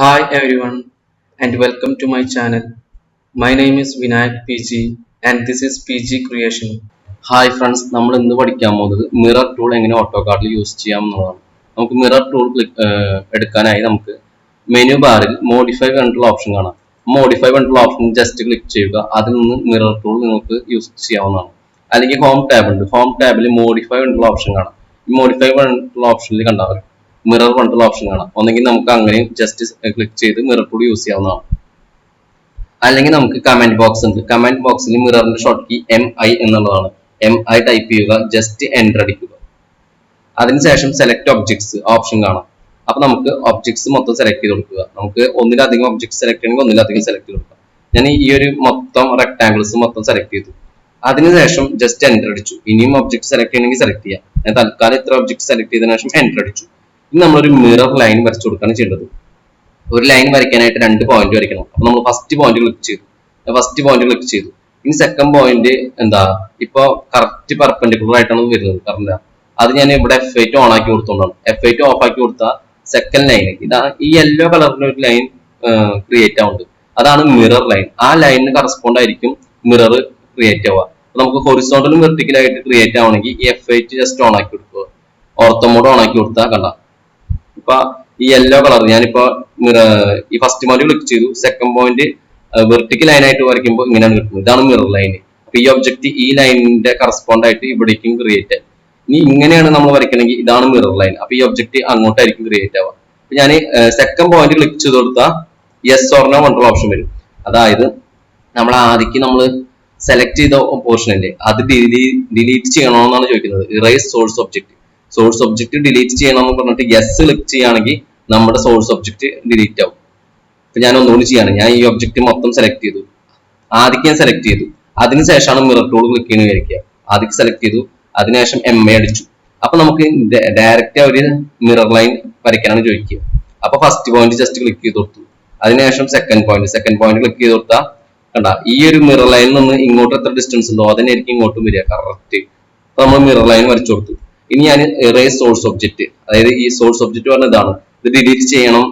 Hi everyone and welcome to my channel. My name is Vinayak PG and this is PG Creation. Hi friends നമ്മൾ ഇന്ന് പഠിക്കാൻ പോകുന്നത് mirror tool എങ്ങനെ auto കാർഡിൽ use ചെയ്യാം എന്നുള്ളതാണ്. നമുക്ക് മിറർ ടൂൾ എടുക്കാനായി നമുക്ക് മെനു ബാറിൽ മോഡിഫൈ പറഞ്ഞിട്ടുള്ള ഓപ്ഷൻ കാണാം. മോഡിഫൈ പറഞ്ഞിട്ടുള്ള ഓപ്ഷൻ ജസ്റ്റ് ക്ലിക്ക് ചെയ്യുക. അതിൽ നിന്ന് മിറർ ടൂൾ നിങ്ങൾക്ക് യൂസ് ചെയ്യാവുന്നതാണ്. അല്ലെങ്കിൽ ഹോം ടാബ് ഉണ്ട്. ഹോം ടാബിൽ മോഡിഫൈ പറഞ്ഞിട്ടുള്ള ഓപ്ഷൻ കാണാം. ഈ മോഡിഫൈ പറഞ്ഞിട്ടുള്ള ഓപ്ഷനിൽ കണ്ടാൽ മിറർ പണ്ടുള്ള ഓപ്ഷൻ കാണാം. ഒന്നെങ്കിൽ നമുക്ക് അങ്ങനെയും ജസ്റ്റ് ക്ലിക്ക് ചെയ്ത് മിറർ കൂടി യൂസ് ചെയ്യാവുന്നതാണ്. അല്ലെങ്കിൽ നമുക്ക് കമന്റ് ബോക്സ് ഉണ്ട്. കമന്റ് ബോക്സിൽ മിററിന്റെ ഷോർട്ട് കീ എം ഐ എന്നുള്ളതാണ്. എം ഐ ടൈപ്പ് ചെയ്യുക ജസ്റ്റ് എന്റർ അടിക്കുക. അതിനുശേഷം സെലക്ട് ഒബ്ജക്ട്സ് ഓപ്ഷൻ കാണാം. അപ്പൊ നമുക്ക് ഒബ്ജക്ട്സ് മൊത്തം സെലക്ട് ചെയ്ത് കൊടുക്കുക. നമുക്ക് ഒന്നിലധികം ഒബ്ജക്ട്സ് സെലക്ട് ചെയ്യണമെങ്കിൽ ഒന്നിലധികം സെലക്ട് ചെയ്ത് കൊടുക്കുക ഞാൻ ഈ ഒരു മൊത്തം റെക്ടാംഗിൾസ് മൊത്തം സെലക്ട് ചെയ്തു. അതിനുശേഷം ജസ്റ്റ് എന്റർ അടിച്ചു. ഇനിയും ഒബ്ജക്ട് സെലക്ട് ചെയ്യണമെങ്കിൽ സെലക്ട് ചെയ്യാം. ഞാൻ തൽക്കാലം ഇത്ര ഒബ്ജക്ട് സെലക്ട് ചെയ്തതിനു ശേഷം എന്റർ അടിച്ചു. ഇനി നമ്മളൊരു മിറർ ലൈൻ വരച്ചു കൊടുക്കുകയാണ് ചെയ്യേണ്ടത്. ഒരു ലൈൻ വരയ്ക്കാനായിട്ട് രണ്ട് പോയിന്റ് വരയ്ക്കണം. അപ്പൊ നമ്മൾ ഫസ്റ്റ് പോയിന്റ് ക്ലിക്ക് ചെയ്തു. ഫസ്റ്റ് പോയിന്റ് ക്ലിക്ക് ചെയ്തു. ഇനി സെക്കൻഡ് പോയിന്റ് എന്താ? ഇപ്പൊ കറക്റ്റ് പെർപെൻഡിക്കുലർ ആയിട്ടാണ് വരുന്നത്. കറണ്ട് അത് ഞാൻ ഇവിടെ എഫ് ഐറ്റ് ഓൺ ആക്കി കൊടുത്തോണ്ടാണ്. എഫ് ഐറ്റ് ഓഫ് ആക്കി കൊടുത്താൽ സെക്കൻഡ് ലൈൻ ഇതാ ഈ യെല്ലോ കളറിന്റെ ഒരു ലൈൻ ക്രിയേറ്റ് ആവുന്നുണ്ട്. അതാണ് മിറർ ലൈൻ ആ ലൈനിന് കറസ്പോണ്ട് ആയിരിക്കും മിറർ ക്രിയേറ്റ് ആവുക. നമുക്ക് ഹൊറിസോണ്ടലും വെർട്ടിക്കലായിട്ട് ക്രിയേറ്റ് ആവണമെങ്കിൽ ഈ എഫ് ഐറ്റ് ജസ്റ്റ് ഓൺ ആക്കി കൊടുക്കുക. ഓർത്തോ മോഡ് ഓൺ ആക്കി കൊടുത്താൽ കണ്ട. ഇപ്പൊ ഈ യെല്ലോ കളർ ഞാനിപ്പോ ഈ ഫസ്റ്റ് പോയിന്റ് ക്ലിക്ക് ചെയ്തു. സെക്കൻഡ് പോയിന്റ് വെർട്ടിക്കൽ ലൈൻ ആയിട്ട് വരയ്ക്കുമ്പോൾ ഇങ്ങനെയാണ് കിട്ടുന്നത്. ഇതാണ് മിറർ ലൈൻ അപ്പൊ ഈ ഒബ്ജക്ട് ഈ ലൈനിന്റെ കറസ്പോണ്ട് ആയിട്ട് ഇവിടേക്കും ക്രിയേറ്റ് ആയി ഇനി ഇങ്ങനെയാണ് നമ്മൾ വരയ്ക്കണമെങ്കിൽ ഇതാണ് മിറർ ലൈൻ അപ്പൊ ഈ ഒബ്ജക്ട് അങ്ങോട്ടായിരിക്കും ക്രിയേറ്റ് ആവുക. അപ്പൊ ഞാൻ സെക്കൻഡ് പോയിന്റ് ക്ലിക്ക് ചെയ്ത് കൊടുത്താൽ യെസ് ഓർണോ പറഞ്ഞിട്ടുള്ള ഓപ്ഷൻ വരും. അതായത് നമ്മൾ ആദ്യക്ക് നമ്മൾ സെലക്ട് ചെയ്ത പോർഷൻ അല്ലേ അത് ഡിലീറ്റ് ചെയ്യണമെന്നാണ് ചോദിക്കുന്നത്. Erase source object source object delete ചെയ്യണമെന്ന് പറഞ്ഞിട്ട് യെസ് ക്ലിക്ക് ചെയ്യുകയാണെങ്കിൽ നമ്മുടെ സോഴ്സ് ഒബ്ജക്റ്റ് ഡിലീറ്റ് ആവും. ഇപ്പൊ ഞാൻ ഒന്നുകൂടി ചെയ്യാണ്. ഞാൻ ഈ ഒബ്ജക്റ്റ് മൊത്തം സെലക്ട് ചെയ്തു. ആദ്യം ഞാൻ സെലക്ട് ചെയ്തു. അതിനുശേഷമാണ് മിറർ ടൂൾ ക്ലിക്ക് ചെയ്യുന്ന വിചാരിക്കുക. ആദ്യം സെലക്ട് ചെയ്തു. അതിനുശേഷം എം എ അടിച്ചു. അപ്പൊ നമുക്ക് ഡയറക്റ്റ് ഒരു മിറർ ലൈൻ വരയ്ക്കാനാണ് ചോദിക്കുക. അപ്പൊ ഫസ്റ്റ് പോയിന്റ് ജസ്റ്റ് ക്ലിക്ക് ചെയ്ത് കൊടുത്തു. അതിനുശേഷം second point second point click ചെയ്ത് കൊടുത്താൽ കണ്ട ഈ ഒരു മിറർ ലൈനിൽ നിന്ന് ഇങ്ങോട്ട് എത്ര ഡിസ്റ്റൻസ് ഉണ്ടോ അതിനായിരിക്കും ഇങ്ങോട്ടും വരിക. കറക്റ്റ് നമ്മൾ മിറർ ലൈൻ വരച്ചു കൊടുത്തു. ഇനി ഞാൻ എറേ സോഴ്സ് ഒബ്ജക്റ്റ് അതായത് ഈ സോഴ്സ് ഒബ്ജക്റ്റ് പറഞ്ഞ ഇതാണ് ഇത് ഡിലീറ്റ് ചെയ്യണം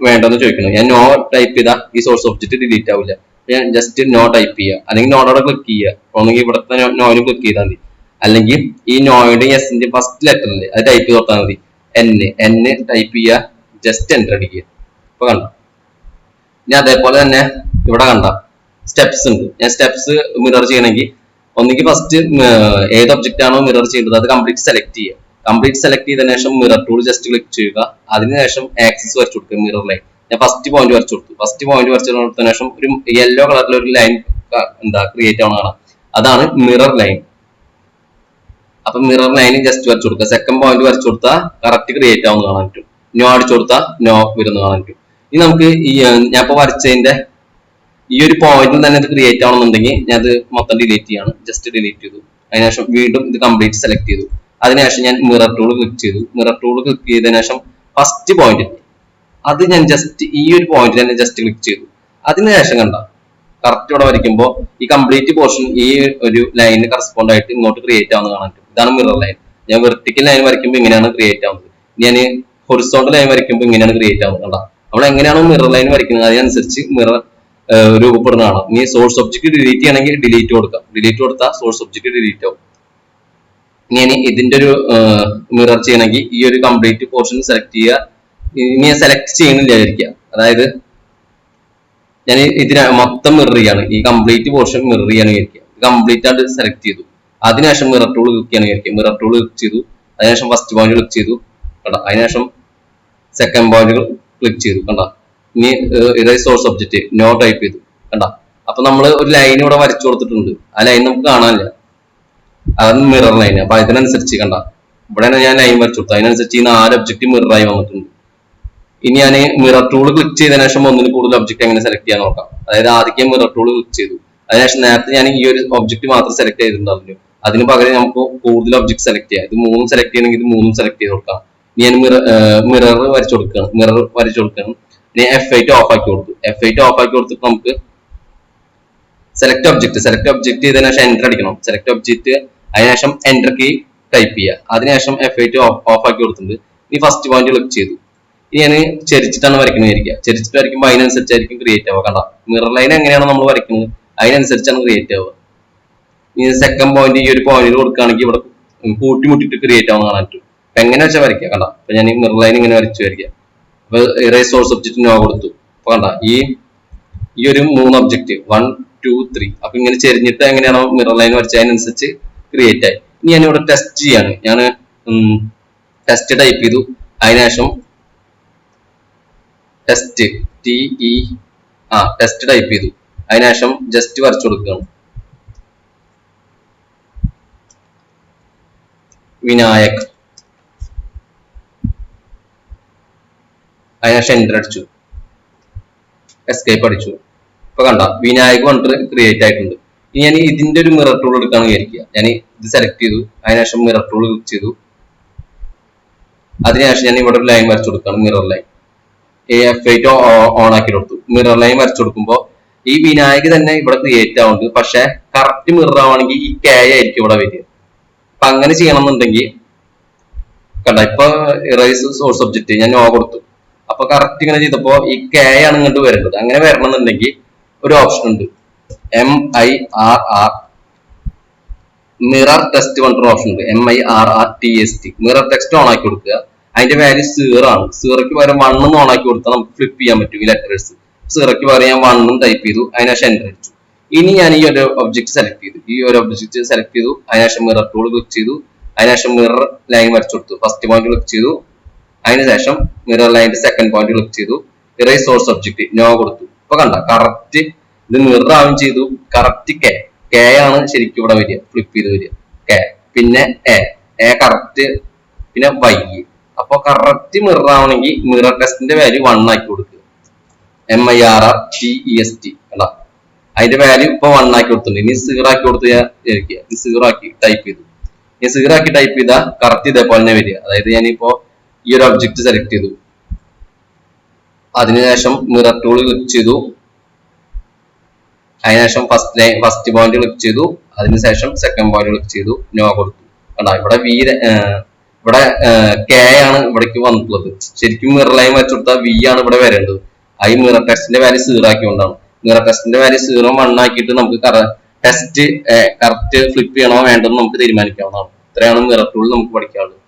വേണ്ടെന്ന് ചോദിക്കണം ഞാൻ നോ ടൈപ്പ് ചെയ്താൽ ഈ സോഴ്സ് ഒബ്ജക്റ്റ് ഡിലീറ്റ് ആവില്ല ഞാൻ ജസ്റ്റ് നോ ടൈപ്പ് ചെയ്യുക അല്ലെങ്കിൽ നോടോടെ ക്ലിക്ക് ചെയ്യുക ഒന്നെങ്കിൽ ഇവിടുത്തെ നോയിന് ക്ലിക്ക് ചെയ്താൽ മതി. അല്ലെങ്കിൽ ഈ നോയുടെ എസിന്റെ ഫസ്റ്റ് ലെറ്ററിൽ അത് ടൈപ്പ് ചെയ്ത് കൊടുത്താൽ മതി. എൻ എൻ ടൈപ്പ് ചെയ്യുക ജസ്റ്റ് എന്റർ അടിക്കുക. ഇപ്പൊ കണ്ട? ഞാൻ അതേപോലെ തന്നെ ഇവിടെ കണ്ട? സ്റ്റെപ്സ് ഉണ്ട്. ഞാൻ സ്റ്റെപ്സ് മിറർ ചെയ്യണമെങ്കിൽ ഒന്നെങ്കിൽ ഫസ്റ്റ് ഏത് ഒബ്ജക്റ്റ് ആണോ മിറർ ചെയ്യേണ്ടത് അത് കംപ്ലീറ്റ് സെലക്ട് ചെയ്യുക. കംപ്ലീറ്റ് സെലക്ട് ചെയ്തതിനു ശേഷം മിറർ ടൂൾ ജസ്റ്റ് ക്ലിക്ക് ചെയ്യുക. അതിനുശേഷം ആക്സിസ് വരച്ചു കൊടുക്കുക മിറർ ലൈൻ ഞാൻ ഫസ്റ്റ് പോയിന്റ് വരച്ചു കൊടുത്തു. ഫസ്റ്റ് പോയിന്റ് വരച്ചു കൊടുത്തതിനു ശേഷം ഒരു യെല്ലോ കളറിൽ ഒരു ലൈൻ എന്താ ക്രിയേറ്റ് ആവണ കാണാം. അതാണ് മിറർ ലൈൻ അപ്പൊ മിറർ ലൈൻ ജസ്റ്റ് വരച്ചു കൊടുക്കുക. സെക്കൻഡ് പോയിന്റ് വരച്ചു കൊടുത്താൽ കറക്റ്റ് ക്രിയേറ്റ് ആവുന്ന കാണാൻ പറ്റും. നോ അടിച്ചു കൊടുത്താൽ നോ വരുന്ന കാണാൻ പറ്റും. ഇനി നമുക്ക് ഈ ഞാൻ ഇപ്പൊ വരച്ചതിന്റെ ഈ ഒരു പോയിന്റിൽ തന്നെ ഇത് ക്രിയേറ്റ് ആവണമെന്നുണ്ടെങ്കിൽ ഞാൻ അത് മൊത്തം ഡിലീറ്റ് ചെയ്യാണ്. ജസ്റ്റ് ഡിലീറ്റ് ചെയ്തു. അതിനുശേഷം വീണ്ടും ഇത് കംപ്ലീറ്റ് സെലക്ട് ചെയ്തു. അതിനുശേഷം ഞാൻ മിറർ ടൂൾ ക്ലിക്ക് ചെയ്തു. മിറർ ടൂൾ ക്ലിക്ക് ചെയ്തതിനു ശേഷം ഫസ്റ്റ് പോയിന്റ് അത് ഞാൻ ജസ്റ്റ് ഈ ഒരു പോയിന്റ് തന്നെ ജസ്റ്റ് ക്ലിക്ക് ചെയ്തു. അതിനുശേഷം കണ്ട? കറക്റ്റ് ഇവിടെ വരയ്ക്കുമ്പോൾ ഈ കംപ്ലീറ്റ് പോർഷൻ ഈ ഒരു ലൈനിന് കറസ്പോണ്ട് ആയിട്ട് ഇങ്ങോട്ട് ക്രിയേറ്റ് ആവുന്ന കാണാൻ പറ്റും. ഇതാണ് മിറർ ലൈൻ ഞാൻ വെർട്ടിക്കൽ ലൈൻ വരയ്ക്കുമ്പോൾ ഇങ്ങനെയാണ് ക്രിയേറ്റ് ആവുന്നത്. ഞാൻ ഹൊറിസോണ്ടൽ ലൈൻ വരയ്ക്കുമ്പോൾ ഇങ്ങനെയാണ് ക്രിയേറ്റ് ആവുന്നത്. കണ്ട? നമ്മൾ എങ്ങനെയാണോ മിറർ ലൈൻ വരയ്ക്കുന്നത് അതിനനുസരിച്ച് മിറർ രൂപപ്പെടുന്നതാണ് നീ സോഴ്സ് ഒബ്ജക്റ്റ് ഡിലീറ്റ് ചെയ്യണമെങ്കിൽ ഡിലീറ്റ് കൊടുക്കാം. ഡിലീറ്റ് കൊടുത്താൽ സോഴ്സ് ഒബ്ജക്റ്റ് ഡിലീറ്റ് ആവും. ഇനി ഇതിന്റെ ഒരു മിറർ ചെയ്യണമെങ്കിൽ ഈ ഒരു കംപ്ലീറ്റ് പോർഷൻ സെലക്ട് ചെയ്യുക. ഇനി സെലക്ട് ചെയ്യുന്നില്ലായിരിക്കുക അതായത് ഞാൻ ഇതിന് മൊത്തം മിറർ ചെയ്യാണ്. ഈ കംപ്ലീറ്റ് പോർഷൻ മിറർ ചെയ്യാൻ വിചാരിക്കുക. കംപ്ലീറ്റ് ആയിട്ട് സെലക്ട് ചെയ്തു. അതിനുശേഷം മിറർ ടൂൾ ക്ലിക്ക് ചെയ്യാൻ വിചാരിക്കുക. മിറർ ടൂൾ ക്ലിക്ക് ചെയ്തു. അതിനുശേഷം ഫസ്റ്റ് പോയിന്റ് ക്ലിക്ക് ചെയ്തു. കണ്ട? അതിനുശേഷം സെക്കൻഡ് പോയിന്റ് ക്ലിക്ക് ചെയ്തു. കണ്ട? ഇനി erase source object no type ചെയ്തു. കണ്ട? അപ്പൊ നമ്മൾ ഒരു ലൈൻ ഇവിടെ വരച്ചു കൊടുത്തിട്ടുണ്ട്. ആ ലൈൻ നമുക്ക് കാണാനില്ല. അതാണ് മിറർ ലൈൻ അപ്പൊ അതിനനുസരിച്ച് കണ്ട? ഇവിടെയാണ് ഞാൻ ലൈൻ വരച്ചു കൊടുത്തത്. അതിനനുസരിച്ച് ഈ നാല് ഒബ്ജക്റ്റ് മിററായി വന്നിട്ടുണ്ട്. ഇനി ഞാൻ മിറർ ടൂൾ ക്ലിക്ക് ചെയ്തതിനു ശേഷം ഒന്നിൽ കൂടുതൽ ഒബ്ജക്റ്റ് എങ്ങനെ സെലക്ട് ചെയ്യാൻ നോക്കാം. അതായത് ആദ്യം മിറർ ടൂൾ ക്ലിക്ക് ചെയ്തു. അതിനുശേഷം നേരത്തെ ഞാൻ ഈ ഒരു ഒബ്ജക്റ്റ് മാത്രം സെലക്ട് ചെയ്തിട്ടുണ്ടായിരുന്നു അതിന്. പകരം നമുക്ക് കൂടുതൽ ഒബ്ജക്ട് സെലക്ട് ചെയ്യാം. ഇത് മൂന്നും സെലക്ട് ചെയ്യണമെങ്കിൽ ഇത് മൂന്നും സെലക്ട് ചെയ്ത് കൊടുക്കാം. ഇനി ഞാൻ മിറർ മിറർ വരച്ചു കൊടുക്കുകയാണ്. മിറർ വരച്ചു കൊടുക്കുകയാണ്. ഇനി എഫ് ഓഫ് ആക്കി കൊടുത്തു. എഫ് ഐറ്റ് ഓഫ് ആക്കി കൊടുത്തിട്ട് നമുക്ക് സെലക്ട് ഒബ്ജക്ട് സെലക്ട് ഒബ്ജക്ട് ചെയ്തതിനു ശേഷം എന്റർ അടിക്കണം. സെലക്ട് ഒബ്ജക്ട് അതിനുശേഷം എന്റർ കീ ടൈപ്പ് ചെയ്യുക. അതിനുശേഷം എഫ് ഐറ്റ് ഓഫ് ആക്കി കൊടുത്തിട്ടുണ്ട്. ഇനി ഫസ്റ്റ് പോയിന്റ് ക്ലിക്ക് ചെയ്തു. ഇനി ഞാൻ ചെരിച്ചിട്ടാണ് വരയ്ക്കുന്നതായിരിക്കുക ചെരിച്ചിട്ട് വരയ്ക്കുമ്പോൾ അതിനനുസരിച്ചായിരിക്കും ക്രിയേറ്റ് ആവുക. കണ്ട? മിറർ ലൈൻ എങ്ങനെയാണ് നമ്മൾ വരയ്ക്കുന്നത്. അതിനനുസരിച്ചാണ് ക്രിയേറ്റ് ആവുക. ഇനി സെക്കൻഡ് പോയിന്റ് ഈ ഒരു പോയിന്റിൽ കൊടുക്കുകയാണെങ്കിൽ ഇവിടെ കൂട്ടിമുട്ടിട്ട് ക്രിയേറ്റ് ആവുന്ന കാണാൻ പറ്റും എങ്ങനെ വെച്ചാൽ വരയ്ക്കുക? കണ്ട? അപ്പൊ ഞാൻ ഈ മിറർ ലൈൻ ഇങ്ങനെ വരച്ചു വരയ്ക്കുക. അപ്പൊ ഇറേസ് സോഴ്സ് ഒബ്ജക്റ്റ് നോ കൊടുത്തു. അപ്പൊ കണ്ട ഈ ഈ ഒരു മൂന്ന് ഒബ്ജക്റ്റ് വൺ ടു ത്രീ അപ്പൊ ഇങ്ങനെ ചെരിഞ്ഞിട്ട് എങ്ങനെയാണോ മിറർ ലൈൻ വരച്ച അതിനനുസരിച്ച് ക്രിയേറ്റ് ആയി. ഇനി ഞാൻ ഇവിടെ ടെസ്റ്റ് ചെയ്യാണ് ഞാൻ ടെസ്റ്റ് ടൈപ്പ് ചെയ്തു. അതിനുശേഷം ടെസ്റ്റ് ടി ഇ ആ ടെസ്റ്റ് ടൈപ്പ് ചെയ്തു. അതിനുശേഷം ജസ്റ്റ് വരച്ചു കൊടുക്കുകയാണ്. വിനായക്. അതിനുശേഷം എന്റർ അടിച്ചു. എസ്കേപ്പ് അടിച്ചു. ഇപ്പൊ കണ്ട വിനായക് വണ്ടർ ക്രിയേറ്റ് ആയിട്ടുണ്ട്. ഇനി ഞാൻ ഇതിന്റെ ഒരു മിറർ ടൂൾ എടുക്കാന്ന് വിചാരിക്കുക. ഞാൻ ഇത് സെലക്ട് ചെയ്തു അതിനുശേഷം മിറർ ടൂൾ ക്ലിക്ക് ചെയ്തു. അതിനുശേഷം ഞാൻ ഇവിടെ ഒരു ലൈൻ വരച്ചു കൊടുക്കുകയാണ് mirror line F eight on ആക്കി കൊടുത്തു. മിറർ ലൈൻ വരച്ചു കൊടുക്കുമ്പോൾ ഈ വിനായക് തന്നെ ഇവിടെ ക്രിയേറ്റ് ആവുന്നുണ്ട്. പക്ഷെ കറക്റ്റ് മിറർ ആവണമെങ്കിൽ ഈ കെ ആയിരിക്കും ഇവിടെ വരിക. അപ്പൊ അങ്ങനെ ചെയ്യണം എന്നുണ്ടെങ്കിൽ കണ്ട ഇപ്പൊ സോഴ്സ് ഒബ്ജക്റ്റ് ഞാൻ നോ കൊടുത്തു. അപ്പൊ കറക്റ്റ് ഇങ്ങനെ ചെയ്തപ്പോ ഈ കെ ആണ് ഇങ്ങോട്ട് വരേണ്ടത് അങ്ങനെ വരണം എന്നുണ്ടെങ്കിൽ ഒരു ഓപ്ഷൻ ഉണ്ട്. M I R R mirror text പറഞ്ഞിട്ടൊരു ഓപ്ഷൻ ഉണ്ട്. M I R R T S T mirror text on ആക്കി കൊടുക്കുക. അതിന്റെ വാല്യൂ സീറോ ആണ്. സീറോയ്ക്ക് പകരം വണ്ണെന്ന് ഓൺ ആക്കി കൊടുത്താൽ നമുക്ക് ഫ്ലിപ്പ് ചെയ്യാൻ പറ്റും ഈ ലെറ്റേഴ്സ് സീറോയ്ക്ക് പകരം ഞാൻ വണ്ണും ടൈപ്പ് ചെയ്തു. അതിനുശേഷം എന്റർ അടിച്ചു. ഇനി ഞാൻ ഈ ഒരു ഒബ്ജക്ട് സെലക്ട് ചെയ്തു. ഈ ഒരു ഒബ്ജക്ട് സെലക്ട് ചെയ്തു. അതിനുശേഷം മിറർ ടൂൾ ക്ലിക്ക് ചെയ്തു. അതിനുശേഷം മിറർ ലൈൻ വരച്ചു കൊടുത്തു. ഫസ്റ്റ് പോയിന്റ് ക്ലിക്ക് ചെയ്തു. അതിനുശേഷം മിറർ ലൈനിന്റെ സെക്കൻഡ് പോയിന്റ് ക്ലിക്ക് ചെയ്തു. ഇറേസ് സോഴ്സ് ഒബ്ജക്ട് നോ കൊടുത്തു. ഇപ്പൊ കണ്ട? കറക്റ്റ് ഇത് മിറർ ആവും ചെയ്തു. കറക്റ്റ് കെ കെ ആണ് ശരിക്കും ഇവിടെ വരിക. ഫ്ലിപ്പ് ചെയ്ത് വരിക. കെ പിന്നെ എ എ കറക്റ്റ് പിന്നെ വൈ അപ്പൊ കറക്റ്റ് മിറർ ആവണമെങ്കിൽ മിറർ ടെസ്റ്റിന്റെ വാല്യൂ വൺ ആക്കി കൊടുക്കുക. M I R R T E S T അല്ല അതിന്റെ വാല്യൂ ഇപ്പൊ വൺ ആക്കി കൊടുത്തിട്ടുണ്ട്. ഇനി സീറോ ആക്കി കൊടുത്ത് ഇനി സീറോ ആക്കി ടൈപ്പ് ചെയ്തു. ഇനി സീറോ ആക്കി ടൈപ്പ് ചെയ്താൽ കറക്റ്റ് ഇതേപോലെ തന്നെ വരിക. അതായത് ഞാനിപ്പോ ഈ ഒരു ഒബ്ജക്റ്റ് സെലക്ട് ചെയ്തു. അതിനുശേഷം മിറർ ടൂൾ ക്ലിക്ക് ചെയ്തു. അതിനുശേഷം first line first point click ചെയ്തു. അതിനുശേഷം സെക്കൻഡ് പോയിന്റ് ക്ലിക്ക് ചെയ്തു. നോ കൊടുത്തു. കണ്ടാ? ഇവിടെ വി ഇവിടെ കെ ആണ് ഇവിടേക്ക് വന്നിട്ടുള്ളത്. ശരിക്കും മിറർ ലൈൻ വെച്ച് കൊടുത്താൽ വി ആണ് ഇവിടെ വരേണ്ടത്. ഈ മിറർ ടെസ്റ്റിന്റെ വാല്യൂ സീറോ ആക്കിക്കൊണ്ടാണ്. മിറർ ടെസ്റ്റിന്റെ വാല്യൂ സീറോ വൺ ആക്കിയിട്ട് നമുക്ക് ടെസ്റ്റ് കറക്റ്റ് ഫ്ലിപ്പ് ചെയ്യണോ വേണ്ടെന്ന് നമുക്ക് തീരുമാനിക്കാവുന്നതാണ്. ഇത്രയാണ് മിറർ ടൂൾ നമുക്ക് പഠിക്കാനുള്ളത്.